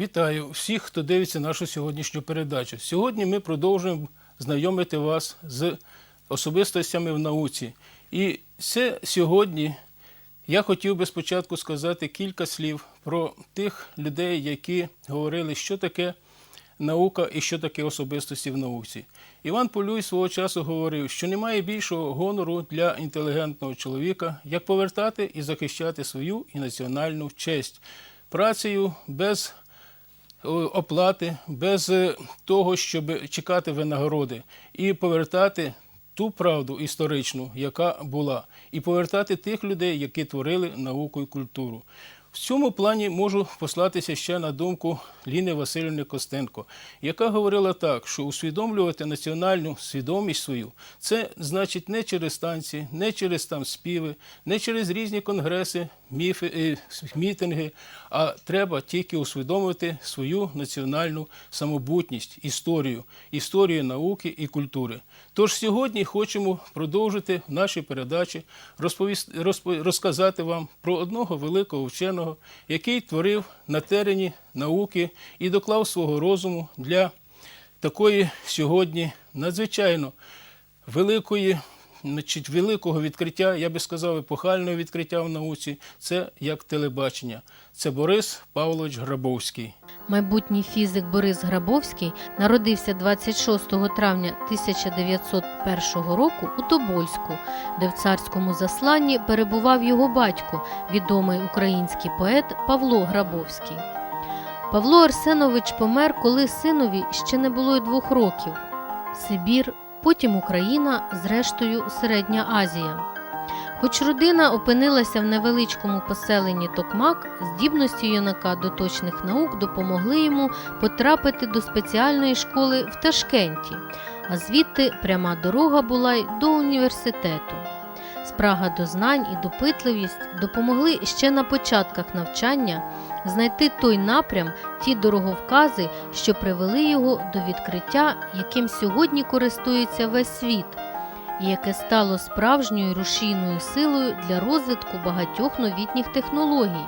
Вітаю всіх, хто дивиться нашу сьогоднішню передачу. Сьогодні ми продовжуємо знайомити вас з особистостями в науці. І це сьогодні я хотів би спочатку сказати кілька слів про тих людей, які говорили, що таке наука і що таке особистості в науці. Іван Полюй свого часу говорив, що немає більшого гонору для інтелігентного чоловіка, як повертати і захищати свою і національну честь працею без оплати, без е, того, щоб чекати винагороди, і повертати ту правду історичну, яка була, і повертати тих людей, які творили науку і культуру. В цьому плані можу послатися ще на думку Ліни Васильівни Костенко, яка говорила так, що усвідомлювати національну свідомість свою це значить не через танці, не через там співи, не через різні конгреси, міфи, мітинги, а треба тільки усвідомити свою національну самобутність, історію, історію науки і культури. Тож сьогодні хочемо продовжити в нашій передачі розповісти, розпо- розказати вам про одного великого вченого, який творив на терені науки і доклав свого розуму для такої сьогодні надзвичайно великої, значить, великого відкриття, я би сказав, епохального відкриття в науці, це як телебачення. Це Борис Павлович Грабовський. Майбутній фізик Борис Грабовський народився 26 травня 1901 року у Тобольську, де в царському засланні перебував його батько, відомий український поет Павло Грабовський. Павло Арсенович помер, коли синові ще не було й двох років. Сибір, потім Україна, зрештою Середня Азія. Хоч родина опинилася в невеличкому поселенні Токмак, здібності юнака до точних наук допомогли йому потрапити до спеціальної школи в Ташкенті, а звідти пряма дорога була й до університету. Спрага до знань і допитливість допомогли ще на початках навчання знайти той напрям, ті дороговкази, що привели його до відкриття, яким сьогодні користується весь світ і яке стало справжньою рушійною силою для розвитку багатьох новітніх технологій.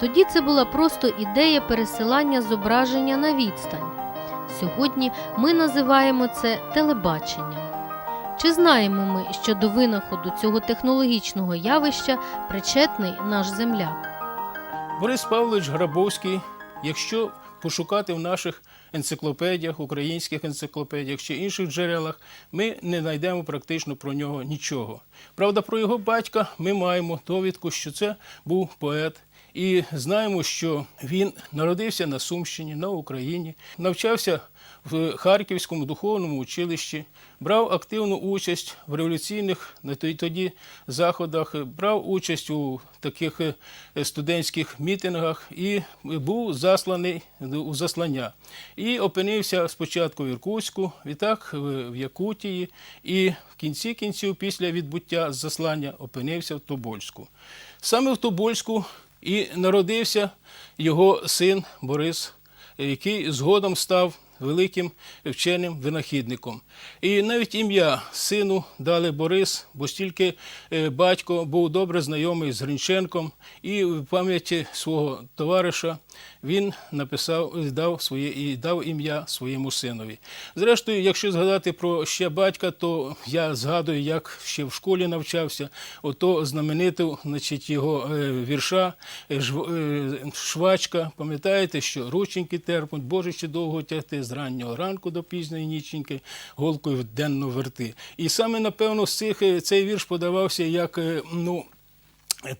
Тоді це була просто ідея пересилання зображення на відстань. Сьогодні ми називаємо це телебаченням. Чи знаємо ми, що до винаходу цього технологічного явища причетний наш земляк? Борис Павлович Грабовський, якщо пошукати в наших енциклопедіях, українських енциклопедіях чи інших джерелах, ми не знайдемо практично про нього нічого. Правда, про його батька ми маємо довідку, що це був поет. І знаємо, що він народився на Сумщині, на Україні, навчався в Харківському духовному училищі, брав активну участь в революційних на тоді заходах, брав участь у таких е, студентських мітингах і був засланий у заслання. І опинився спочатку в Іркутську, відтак в Якутії, і в кінці кінців, після відбуття заслання, опинився в Тобольську. Саме в Тобольську і народився його син Борис, який згодом став великим вченим винахідником. І навіть ім'я сину дали Борис, бо стільки е, батько був добре знайомий з Гринченком, і в пам'яті свого товариша він написав, дав своє і дав ім'я своєму синові. Зрештою, якщо згадати про ще батька, то я згадую, як ще в школі навчався, ото знамениту, значить, його е, вірша е, швачка. Пам'ятаєте, що рученьки терпнуть, боже, чи довго тягти з раннього ранку до пізньої ніченьки, голкою денно верти. І саме напевно з цих е, цей вірш подавався як е, ну.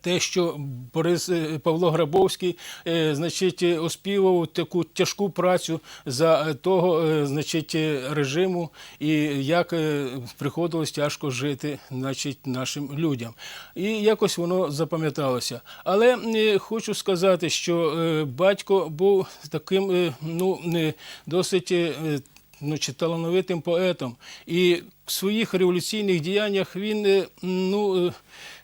Те, що Борис е, Павло Грабовський, е, значить, е, оспівував таку тяжку працю за того, значить, режиму, і як приходилось тяжко жити, значить, нашим людям. І якось воно запам'яталося. Але хочу сказати, що батько був таким, ну, досить. Ну, чи талановитим поетом. І в своїх революційних діяннях він е, ну, е,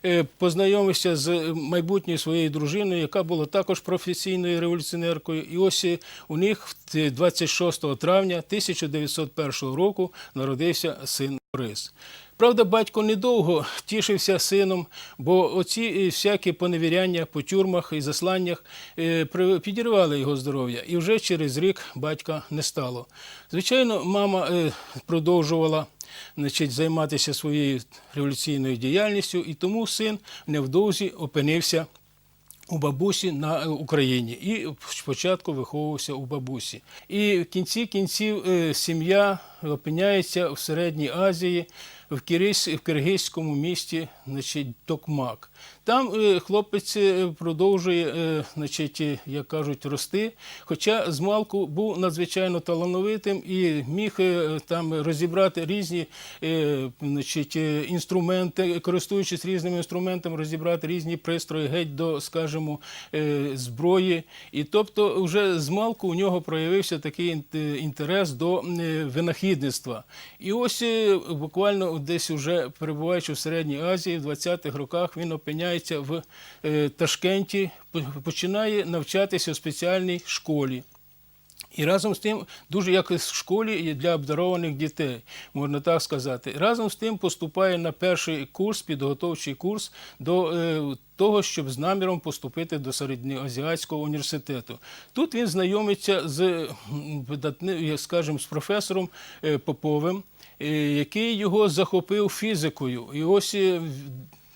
е, познайомився з майбутньою своєю дружиною, яка була також професійною революціонеркою. І ось у них в 26 травня 1901 року народився син приз. Правда, батько недовго тішився сином, бо оці е, всякі поневіряння по тюрмах і засланнях е, підірвали його здоров'я, і вже через рік батька не стало. Звичайно, мама е, продовжувала значить, займатися своєю революційною діяльністю, і тому син невдовзі опинився у бабусі на е, Україні і спочатку виховувався у бабусі. І в кінці кінців е, сім'я опиняється в Середній Азії, в, киргизькому місті значить, Токмак. Там е, хлопець е, продовжує, е, значить, як кажуть, рости. Хоча з малку був надзвичайно талановитим і міг там розібрати різні значить, інструменти, користуючись різними інструментами, розібрати різні пристрої геть до, скажімо, зброї. І тобто, вже з малку у нього проявився такий інтерес до винахідництва. І ось буквально десь уже перебуваючи в Середній Азії, в 20-х роках він опиняється в е, Ташкенті, починає навчатися в спеціальній школі. І разом з тим, дуже як в школі для обдарованих дітей, можна так сказати. Разом з тим поступає на перший курс, підготовчий курс до е, того, щоб з наміром поступити до Середньоазіатського університету. Тут він знайомиться з як з професором е, Поповим, який його захопив фізикою. І ось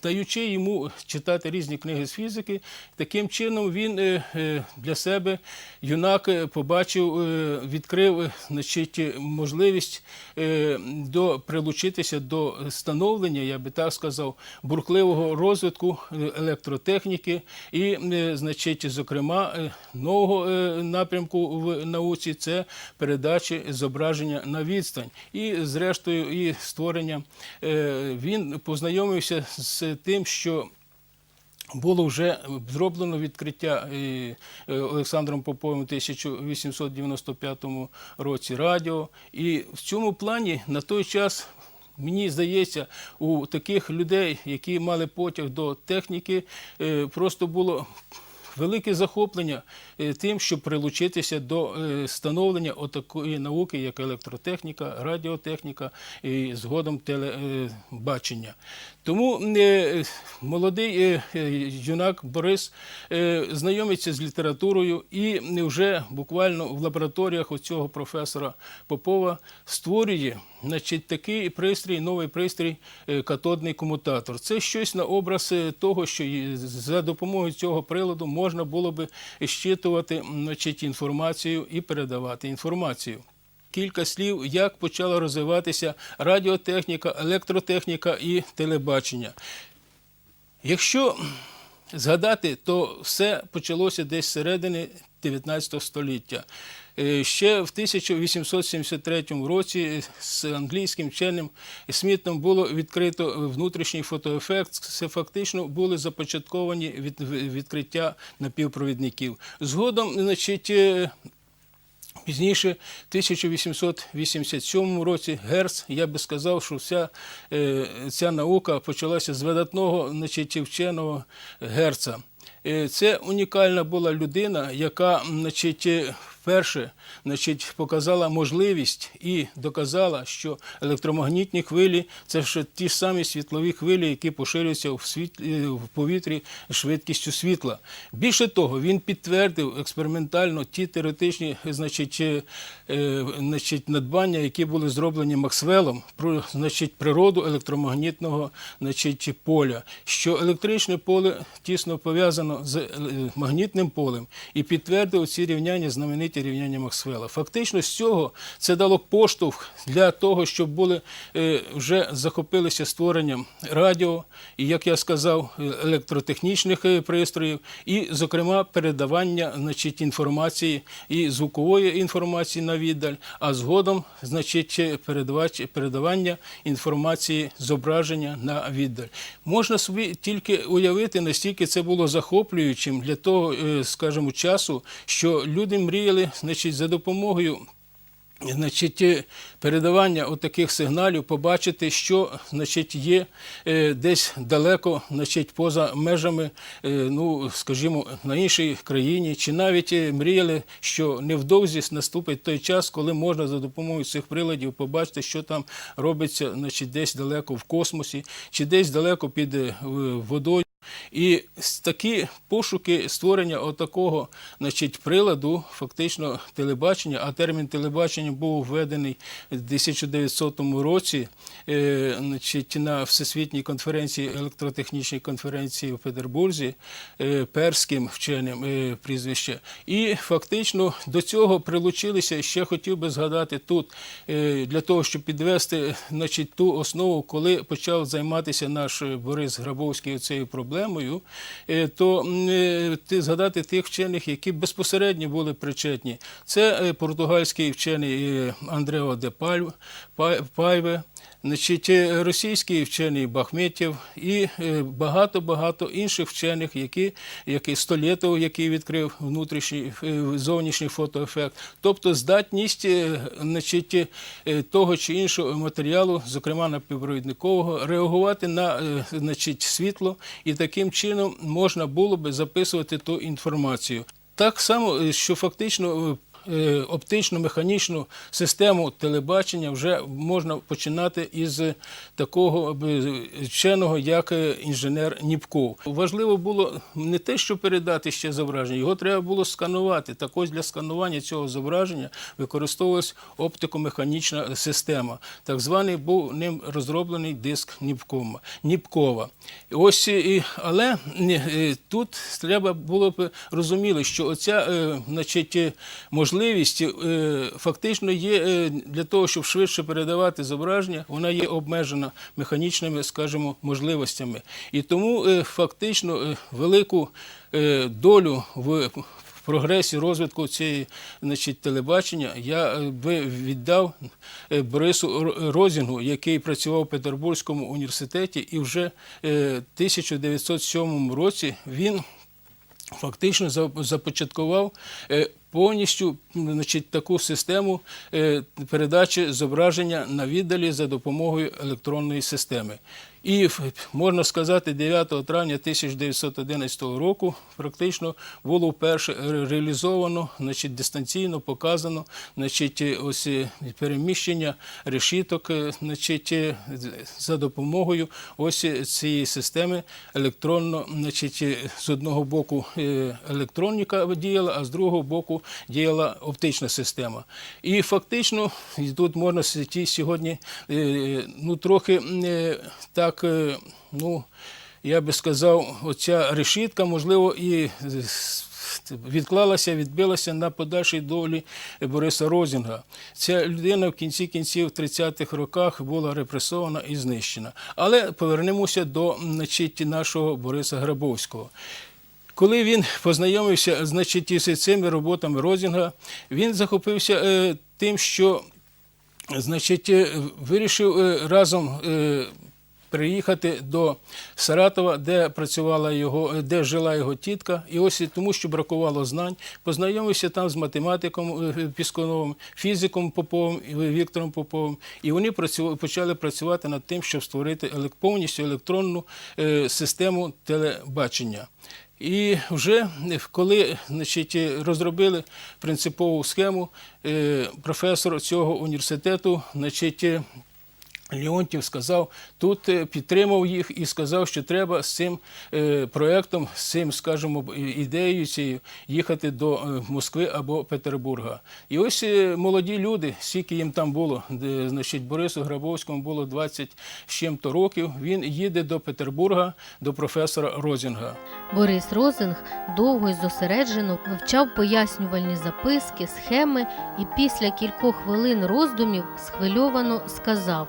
даючи йому читати різні книги з фізики, таким чином він е, е, для себе юнак е, побачив, відкрив значить, можливість до прилучитися до становлення, я би так сказав, бурхливого розвитку електротехніки і, значить, зокрема, нового напрямку в науці це передачі зображення на відстань. І, зрештою, і створення він познайомився з тим, що було вже зроблено відкриття е, е, Олександром Поповим у 1895 році радіо. І в цьому плані на той час. Мені здається, у таких людей, які мали потяг до техніки, е, просто було велике захоплення е, тим, щоб прилучитися до е, становлення отакої науки, як електротехніка, радіотехніка і згодом телебачення. Тому е, молодий е, е, юнак Борис знайомиться з літературою і вже буквально в лабораторіях оцього професора Попова створює значить, такий пристрій, новий пристрій е, катодний комутатор. Це щось на образ е, того, що за допомогою цього приладу можна було би щитувати значить, інформацію і передавати інформацію. Кілька слів, як почала розвиватися радіотехніка, електротехніка і телебачення. Якщо згадати, то все почалося десь з середини 19 століття. Е, Ще в 1873 році з англійським вченим Смітом було відкрито внутрішній фотоефект. Це фактично були започатковані від- відкриття напівпровідників. Згодом, значить, е, Пізніше, в 1887 році, Герц, я би сказав, що вся е, ця наука почалася з видатного значить, вченого Герца. Це унікальна була людина, яка значить, вперше значить, показала можливість і доказала, що електромагнітні хвилі це ж ті самі світлові хвилі, які поширюються в, світ- е, в повітрі швидкістю світла. Більше того, він підтвердив експериментально ті теоретичні значить, е, е, значить, надбання, які були зроблені Максвеллом про значить, природу електромагнітного значить, поля, що електричне поле тісно пов'язано з магнітним полем і підтвердив ці рівняння, знамениті рівняння Максвелла. Фактично з цього це дало поштовх для того, щоб були е, вже захопилися створенням радіо, і, як я сказав, е, електротехнічних е, пристроїв, і, зокрема, передавання значить, інформації і звукової інформації на віддаль, а згодом значить, передавання інформації зображення на віддаль. Можна собі тільки уявити, настільки це було захоплюючим для того, скажімо, часу, що люди мріяли значить, за допомогою Значить, е, передавання отаких сигналів, побачити, що значить, є е, десь далеко, значить, поза межами, е, ну, скажімо, на іншій країні, чи навіть мріяли, що невдовзі наступить той час, коли можна за допомогою цих приладів побачити, що там робиться, значить, десь далеко в космосі, чи десь далеко під водою. І такі пошуки створення отакого значить, приладу, фактично телебачення, а термін телебачення був введений в 1900 році е, значить, на Всесвітній конференції, електротехнічній конференції в Петербурзі, е, перським вченим е, прізвище. І фактично до цього прилучилися, ще хотів би згадати тут, для того, щоб підвести значить, ту основу, коли почав займатися наш Борис Грабовський цією проблемою, е, то е, ти згадати тих вчених, які безпосередньо були причетні. Це е, португальський вчений Андрео де Пайве, Значить, е, російський вчений Бахметєв і е, багато-багато інших вчених, які, які Столєтов, який відкрив внутрішній е, зовнішній фотоефект, тобто здатність е, значить, е, того чи іншого матеріалу, зокрема напівпровідникового, реагувати на е, значить, світло, і таким чином можна було би записувати ту інформацію. Так само, е, що фактично. Е, е, Оптично-механічну систему телебачення вже можна починати із такого вченого, як е, інженер Ніпков. Важливо було не те, що передати ще зображення, його треба було сканувати. Так ось для сканування цього зображення використовувалась оптико-механічна система. Так званий був ним розроблений диск Ніпкома, Ніпкова. Ось, але е, тут треба було б розуміли, що оця значить, е, можливість е, фактично є е, для того, щоб швидше передавати зображення, вона є обмежена механічними, скажімо, можливостями. І тому е, фактично велику долю в прогресі розвитку цієї значить, телебачення я би віддав Борису Розінгу, який працював в Петербурзькому університеті, і вже в 1907 році він фактично започаткував повністю значить, таку систему е, передачі зображення на віддалі за допомогою електронної системи. І можна сказати, 9 травня 1911 року практично було вперше реалізовано, значить, дистанційно показано, значить, ось е, переміщення решіток, е, значить, е, за допомогою ось цієї системи електронно, значить, з одного боку електроніка діяла, а з другого боку діяла оптична система. І фактично тут можна сьогодні ну, трохи е, так, е, ну, я би сказав, оця решітка, можливо, і відклалася, відбилася на подальшій долі Бориса Розінга. Ця людина в кінці кінців 30-х роках була репресована і знищена. Але повернемося до значить, нашого Бориса Грабовського. Коли він познайомився значить, із цими роботами Розінга, він захопився е, тим, що значить, е, вирішив е, разом е, приїхати до Саратова, де працювала його, е, де жила його тітка. І ось тому, що бракувало знань, познайомився там з математиком е, Пісконовим, фізиком Поповим і Віктором Поповим. І вони почали працювати над тим, щоб створити повністю електронну е, систему телебачення. І вже коли значить, розробили принципову схему, е, професор цього університету, значить, е, Леонтів сказав, тут е, підтримав їх і сказав, що треба з цим е, проєктом, з цим, скажімо, ідеєю цією їхати до е, Москви або Петербурга. І ось молоді люди, скільки їм там було, значить, Борису Грабовському було 20 з чим-то років, він їде до Петербурга, до професора Розінга. Борис Розинг довго й зосереджено вивчав пояснювальні записки, схеми і після кількох хвилин роздумів схвильовано сказав.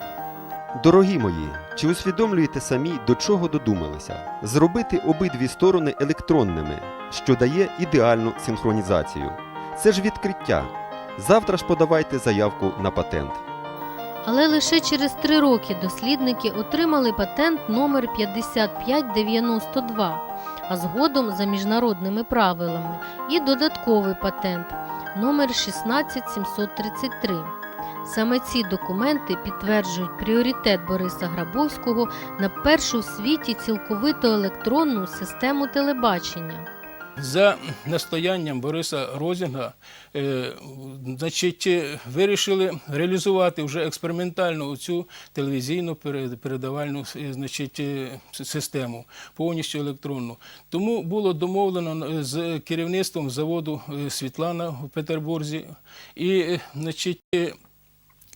Дорогі мої, чи усвідомлюєте самі, до чого додумалися? Зробити обидві сторони електронними, що дає ідеальну синхронізацію. Це ж відкриття. Завтра ж подавайте заявку на патент. Але лише через три роки дослідники отримали патент номер 5592, а згодом за міжнародними правилами і додатковий патент номер 16733. Саме ці документи підтверджують пріоритет Бориса Грабовського на першу в світі цілковито електронну систему телебачення. За настоянням Бориса Розінга, е, значить, е, вирішили реалізувати вже експериментально цю телевізійну пере- передавальну е, значить, систему, повністю електронну. Тому було домовлено з керівництвом заводу Світлана в Петербурзі. І, значить,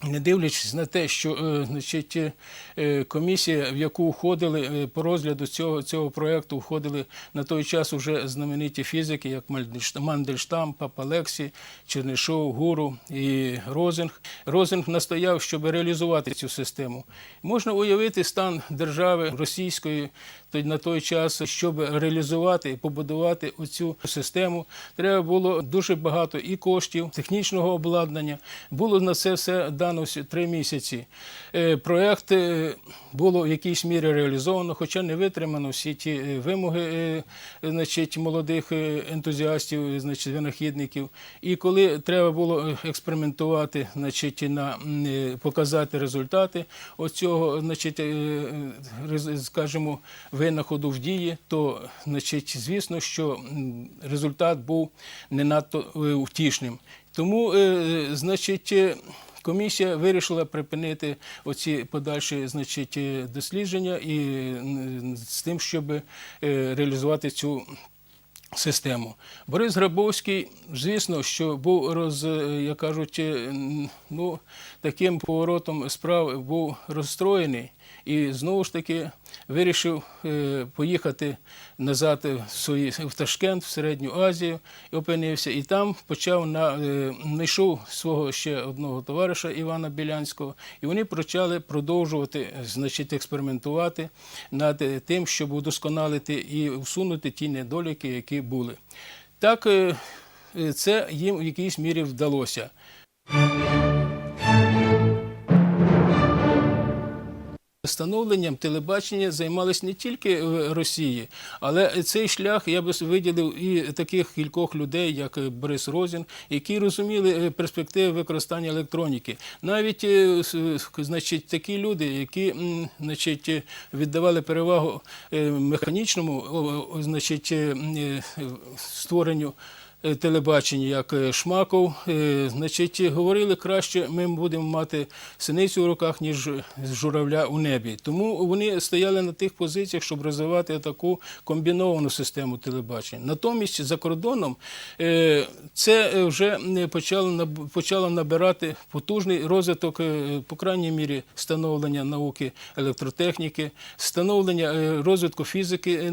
не дивлячись на те, що е, значить, е, комісія, в яку входили е, по розгляду цього, цього проєкту, входили на той час уже знамениті фізики, як Мандельштам, Папалексі, Чернишов, Гуру і Розинг. Розинг настояв, щоб реалізувати цю систему. Можна уявити стан держави російської на той час, щоб реалізувати і побудувати оцю систему, треба було дуже багато і коштів, технічного обладнання. Було на це все дано всі три місяці. Е, Проект е, було в якійсь мірі реалізовано, хоча не витримано всі ті е, вимоги е, значить, молодих ентузіастів, значить, винахідників. І коли треба було експериментувати, значить, на показати результати оцього, значить, скажімо, винаходу в дії, то значить, звісно, що результат був не надто втішним. Тому, значить, комісія вирішила припинити оці подальші значить, е, дослідження і з тим, щоб е, реалізувати цю систему. Борис Грабовський, звісно, що був роз, е, як кажуть, ну, таким поворотом справ був розстроєний і знову ж таки вирішив е, поїхати назад в, свої, в Ташкент, в Середню Азію, і опинився. І там почав на е, знайшов свого ще одного товариша Івана Білянського, і вони почали продовжувати значить, експериментувати над тим, щоб удосконалити і усунути ті недоліки, які були. Так, е, це їм в якійсь мірі вдалося. Встановленням телебачення займалися не тільки в Росії, але цей шлях я би виділив і таких кількох людей, як Борис Розін, які розуміли е, перспективи використання електроніки. Навіть е, значить, такі люди, які значить, е, віддавали перевагу е, механічному значить, е, е, створенню е, телебачення, як е, Шмаков, е, значить, говорили краще, ми будемо мати синицю в руках, ніж журавля у небі. Тому вони стояли на тих позиціях, щоб розвивати таку комбіновану систему телебачення. Натомість за кордоном це вже почало почало набирати потужний розвиток, по крайній мірі, становлення науки електротехніки, становлення розвитку фізики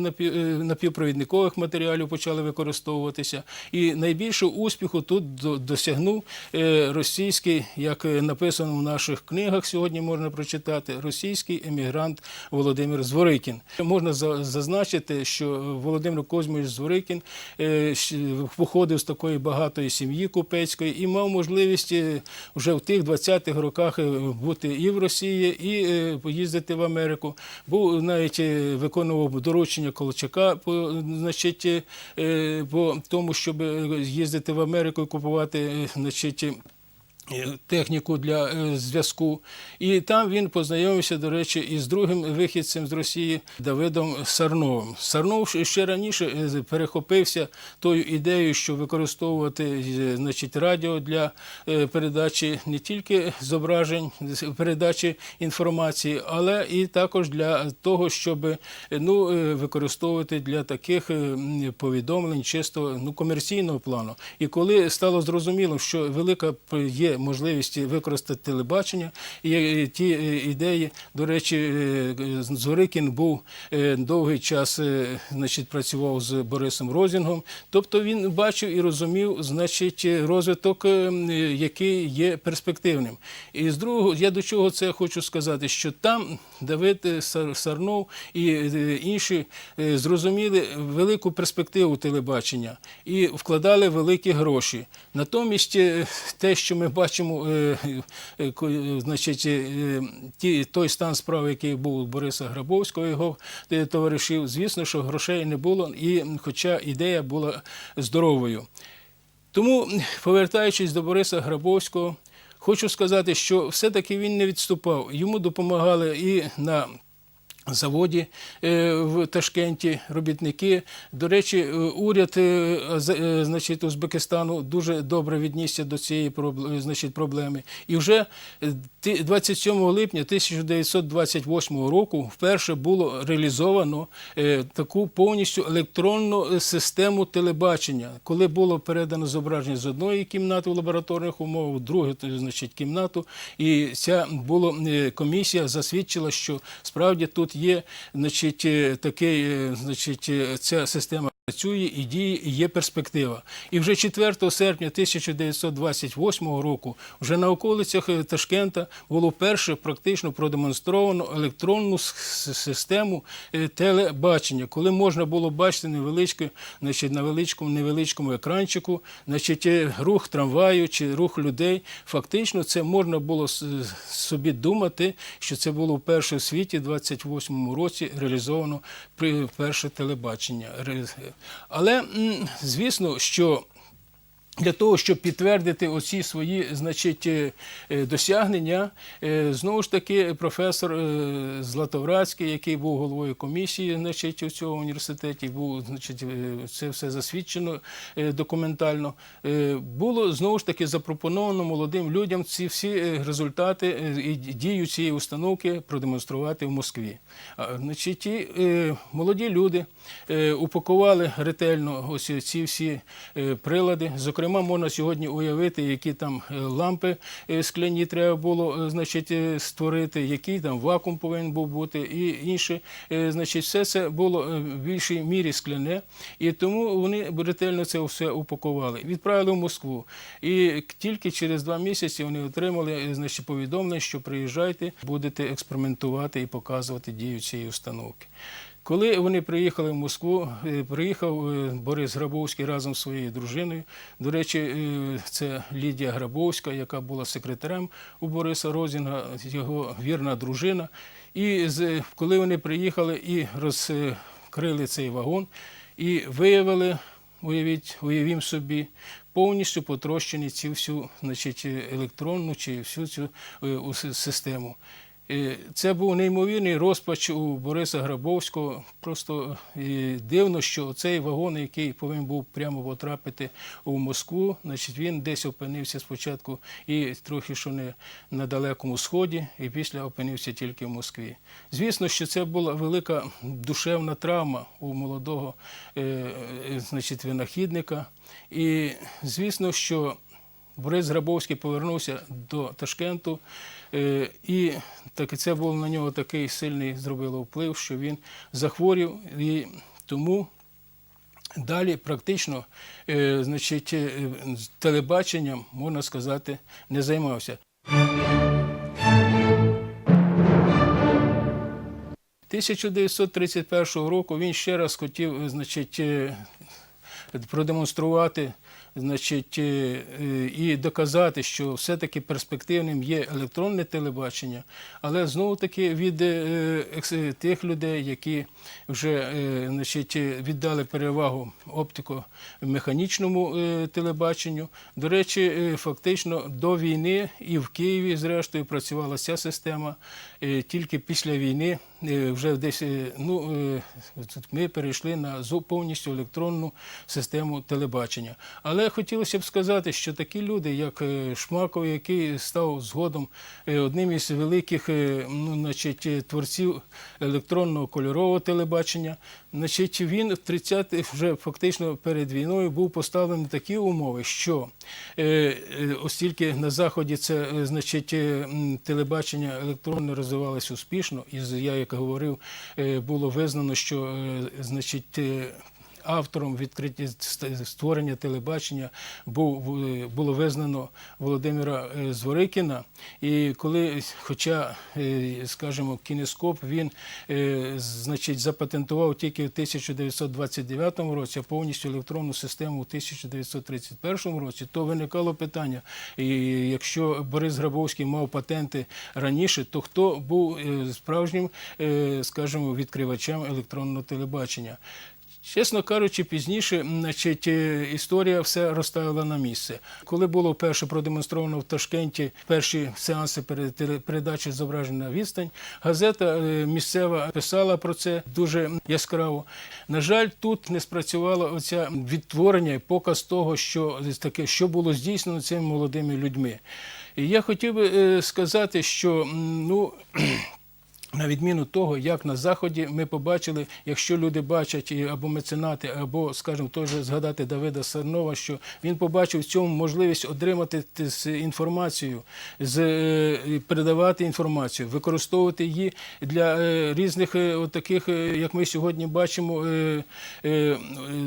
напівпровідникових матеріалів почали використовуватися. І найбільшого успіху тут досягнув е, російський, як е, написано в наших книгах, сьогодні можна прочитати, російський емігрант Володимир Зворикін. Можна зазначити, що Володимир Козьмович Зворикін е, походив з такої багатої сім'ї купецької і мав можливість е, вже в тих 20-х роках е, бути і в Росії, і е, поїздити в Америку. Був навіть е, виконував доручення Колчака значить, е, по тому, щоб е, їздити в Америку і купувати е, значить, техніку для е, зв'язку. І там він познайомився, до речі, із другим вихідцем з Росії Давидом Сарновим. Сарнов ще- раніше е, перехопився тою ідеєю, що використовувати е, значить, радіо для е, передачі не тільки зображень, передачі інформації, але і також для того, щоб е, ну, е, використовувати для таких е, повідомлень чисто ну, комерційного плану. І коли стало зрозуміло, що велика п- можливість використати телебачення, і е, ті е, ідеї, до речі, е, Зорикін був е, довгий час, е, значить, працював з Борисом Розінгом. Тобто він бачив і розумів, значить, розвиток, е, який є перспективним. І з другого, я до чого це хочу сказати, що там Давид е, Сарнов і е, інші е, зрозуміли велику перспективу телебачення і вкладали великі гроші. Натомість е, те, що ми бачимо, е, е, е, значить, е, ті, той стан справи, який був у Бориса Грабовського, його товаришів, звісно, що грошей не було, і хоча ідея була здоровою. Тому, повертаючись до Бориса Грабовського, хочу сказати, що все-таки він не відступав. Йому допомагали і на заводі е, в Ташкенті робітники. До речі, е, уряд е, значить, Узбекистану дуже добре віднісся до цієї значить, проблеми. І вже е, 27 липня 1928 року вперше було реалізовано таку повністю електронну систему телебачення, коли було передано зображення з одної кімнати в лабораторних умовах, в другу значить, кімнату. І ця було, е, комісія засвідчила, що справді тут є значить, е, такий, е, значить, е, ця система. Працює і діє, і є перспектива. І вже 4 серпня 1928 року, вже на околицях Ташкента, було вперше практично продемонстровано електронну систему е, телебачення, коли можна було бачити невеличке, значить, на величкому, невеличкому екранчику, значить, е, рух трамваю чи рух людей. Фактично, це можна було собі думати, що це було вперше в світі, в 28 році реалізовано перше телебачення. Але звісно, що для того, щоб підтвердити оці свої значить, е, е, досягнення, е, знову ж таки, професор Златоврацький, який був головою комісії значить, у цьому університеті, був значить, це все засвідчено документально. Було знову ж таки запропоновано молодим людям ці всі результати і дію цієї установки продемонструвати в Москві. Значить, і, е, молоді люди упакували ретельно ось ці всі прилади. Зокрема, можна сьогодні уявити, які там е, лампи е, скляні треба було е, значить, створити, який там вакуум повинен був бути, і інше. Значить, все це було в більшій мірі скляне, і тому вони ретельно це все упакували. Відправили в Москву. І тільки через два місяці вони отримали значить, повідомлення, що приїжджайте, будете експериментувати і показувати дію цієї установки. Коли вони приїхали в Москву, е, приїхав е, Борис Грабовський разом з своєю дружиною. До речі, е, це Лідія Грабовська, яка була секретарем у Бориса Розінга, його вірна дружина. І коли вони приїхали і розкрили цей вагон, і виявили, уявіть, уявім собі, повністю потрощені цю всю значить, електронну чи всю цю систему. Це був неймовірний розпач у Бориса Грабовського. Просто дивно, що цей вагон, який повинен був прямо потрапити у Москву, значить він десь опинився спочатку і трохи що не на далекому сході, і після опинився тільки в Москві. Звісно, що це була велика душевна травма у молодого е, е, значить, винахідника. І звісно, що Борис Грабовський повернувся до Ташкенту, е, і це був на нього такий сильний зробило вплив, що він захворів, і тому далі практично е, значить, е, телебаченням, можна сказати, не займався. 1931 року він ще раз хотів, значить, продемонструвати значить, е, е, і доказати, що все-таки перспективним є електронне телебачення, але знову таки від е, тих людей, які вже значить, віддали перевагу оптико-механічному телебаченню. До речі, фактично до війни і в Києві, зрештою, працювала ця система. Тільки після війни вже десь ну, ми перейшли на повністю електронну систему телебачення. Але хотілося б сказати, що такі люди, як е, Шмаков, який став згодом е, одним із великих е, ну, значить, творців електронного кольорового телебачення, значить, він в 30 вже фактично перед війною був поставлений такі умови, що оскільки на заході це значить, телебачення електронне розвивалося успішно, і я як говорив, було визнано, що значить. Автором відкриття створення телебачення був, було визнано Володимира е, Зворикіна. І коли, хоча, е, скажімо, кінескоп він е, значить, запатентував тільки в 1929 році, а повністю електронну систему у 1931 році, то виникало питання, і якщо Борис Грабовський мав патенти раніше, то хто був справжнім, скажімо, відкривачем електронного телебачення? Чесно кажучи, пізніше значить, е, історія все розставила на місце. Коли було вперше продемонстровано в Ташкенті перші сеанси передачі зображення на відстань, газета е, місцева писала про це дуже яскраво. На жаль, тут не спрацювало оця відтворення і показ того, що таке, що було здійснено цими молодими людьми. І я хотів би е, сказати, що ну. На відміну того, як на заході ми побачили, якщо люди бачать або меценати, або, скажімо, теж згадати Давида Сарнова, що він побачив в цьому можливість отримати інформацію, е, передавати інформацію, використовувати її для е, різних е, таких, е, як ми сьогодні бачимо, е, е, е,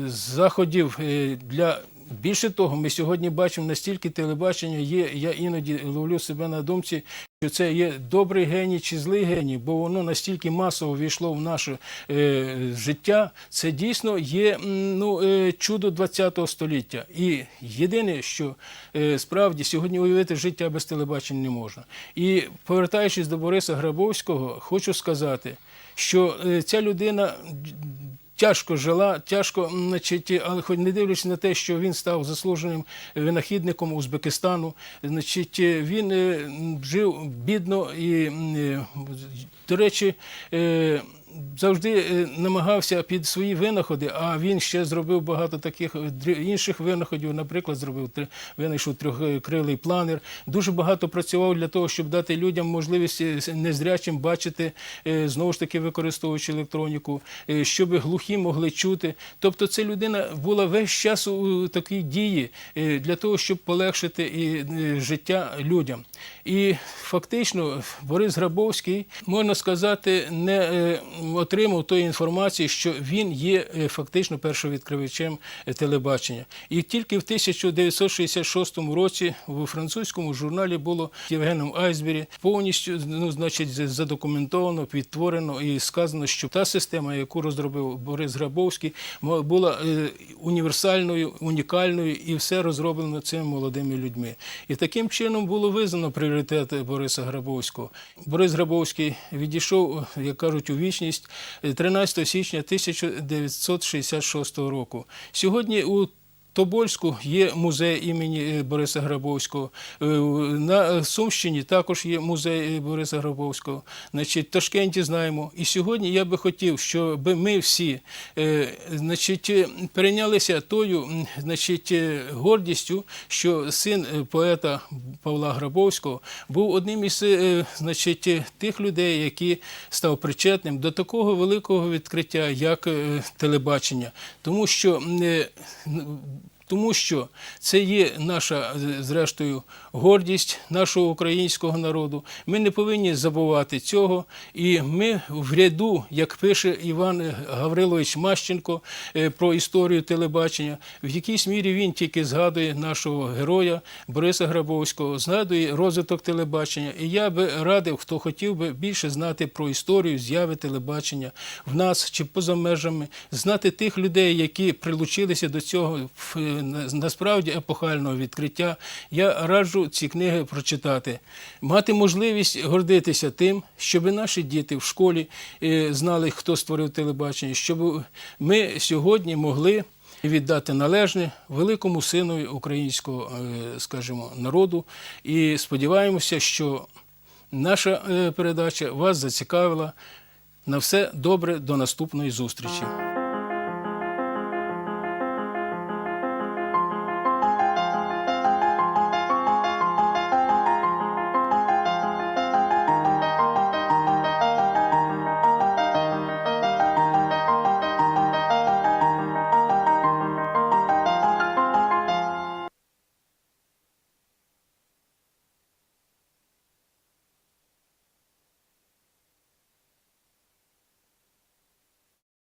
заходів е, для. Більше того, ми сьогодні бачимо настільки телебачення є. Я іноді ловлю себе на думці, що це є добрий геній чи злий геній, бо воно настільки масово війшло в наше е, життя. Це дійсно є ну, е, чудо ХХ століття. І єдине, що е, справді сьогодні уявити життя без телебачення не можна. І повертаючись до Бориса Грабовського, хочу сказати, що е, ця людина. Тяжко жила, тяжко, значить, але хоч не дивлячись на те, що він став заслуженим винахідником Узбекистану, значить, він е, жив бідно і, е, до речі, е, завжди е, намагався під свої винаходи, а він ще зробив багато таких е, інших винаходів. Наприклад, зробив винайшов трьохкрилий планер. Дуже багато працював для того, щоб дати людям можливість е, незрячим бачити, знову ж таки використовуючи електроніку, щоб глухі могли чути. Тобто, це людина була весь час у такій дії для того, щоб полегшити і життя людям. І фактично Борис Грабовський, можна сказати, не отримав тої інформації, що він є е, фактично першовідкривачем е, телебачення. І тільки в 1966 році у французькому журналі було Євгеном Айсбері повністю ну, значить, задокументовано, відтворено і сказано, що та система, яку розробив Борис Грабовський, була е, універсальною, унікальною і все розроблено цими молодими людьми. І таким чином було визнано пріоритет Бориса Грабовського. Борис Грабовський відійшов, як кажуть, у вічність 13 січня 1966 року. Сьогодні у Тобольську є музей імені е, Бориса Грабовського. Е, На Сумщині також є музей е, Бориса Грабовського. Значить, Ташкенті знаємо. І сьогодні я би хотів, щоб ми всі е, значить, е, перейнялися тою значить, е, гордістю, що син е, поета Павла Грабовського був одним із е, значить, е, тих людей, які став причетним до такого великого відкриття, як е, телебачення. Тому що е, тому що це є наша, зрештою, гордість нашого українського народу. Ми не повинні забувати цього. І ми в ряду, як пише Іван Гаврилович Мащенко е, про історію телебачення, в якійсь мірі він тільки згадує нашого героя Бориса Грабовського, згадує розвиток телебачення. І я би радив, хто хотів би більше знати про історію зяви телебачення в нас чи поза межами, знати тих людей, які прилучилися до цього в, насправді епохального відкриття. Я раджу ці книги прочитати, мати можливість гордитися тим, щоб наші діти в школі е, знали, хто створив телебачення, щоб ми сьогодні могли. Віддати належне великому синові українського, е, скажімо, народу, і сподіваємося, що наша е, передача вас зацікавила. На все добре до наступної зустрічі.